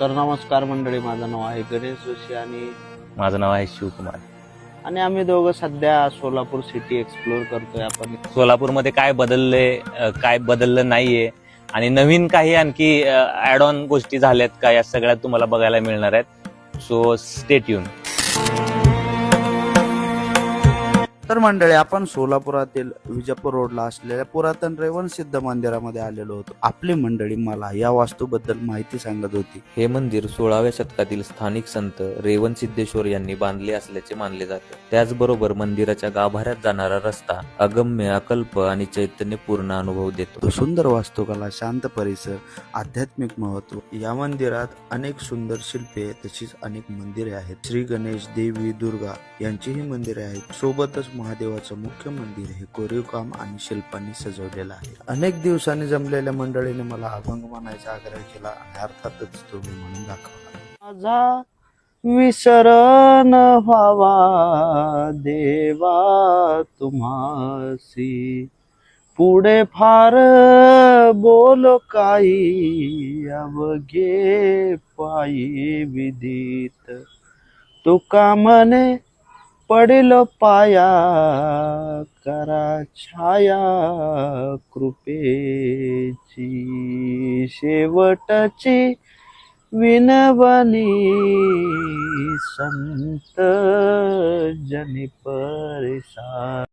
तर नमस्कार मंडळी माझं नाव आहे गणेश जोशी आणि माझं नाव आहे शिवकुमार. आणि आम्ही दोघं सध्या सोलापूर सिटी एक्सप्लोर करतोय आपण. सोलापूरमध्ये काय बदललंय अ, काय बदललं नाहीये आणि नवीन काही आणखी ऍड ऑन गोष्टी झाल्यात का या सगळ्यात तुम्हाला बघायला मिळणार आहेत. सो स्टेट युन तर मंडळी आपण सोलापुरातील विजापूर रोडला असलेल्या पुरातन रेवण सिद्ध मंदिरामध्ये आलेलो होतो. आपली मंडळी मला या वास्तूबद्दल माहिती सांगत होती. हे मंदिर सोळाव्या शतकातील स्थानिक संत रेवण सिद्धेश्वर यांनी बांधले असल्याचे मानले जाते. त्याचबरोबर मंदिराच्या गाभाऱ्यात जाणारा रस्ता अगम्य अकल्प आणि चैतन्यपूर्ण अनुभव देतो. सुंदर वास्तुकला शांत परिसर आध्यात्मिक महत्त्व या मंदिरात अनेक सुंदर शिल्पे तशीच अनेक मंदिरे आहेत. श्री गणेश देवी दुर्गा यांचीही मंदिरे आहेत. सोबतच महादेवाचं मुख्य मंदिर हे कोरीव काम आणि शिल्पांनी सजवलेलं आहे. अनेक दिवसांनी जमलेल्या मंडळीने मला अभंग म्हणायचा आग्रह केला आणि अर्थातच तो मी म्हणून दाखवला. माझा विसरण व्हावा देवा तुम्हासी. पुढे फार बोल काही अवघे पायी विदित तुका मने पडेल पाया करा छाया कृपेची. शेवटची विनवनी संत जनी परिसा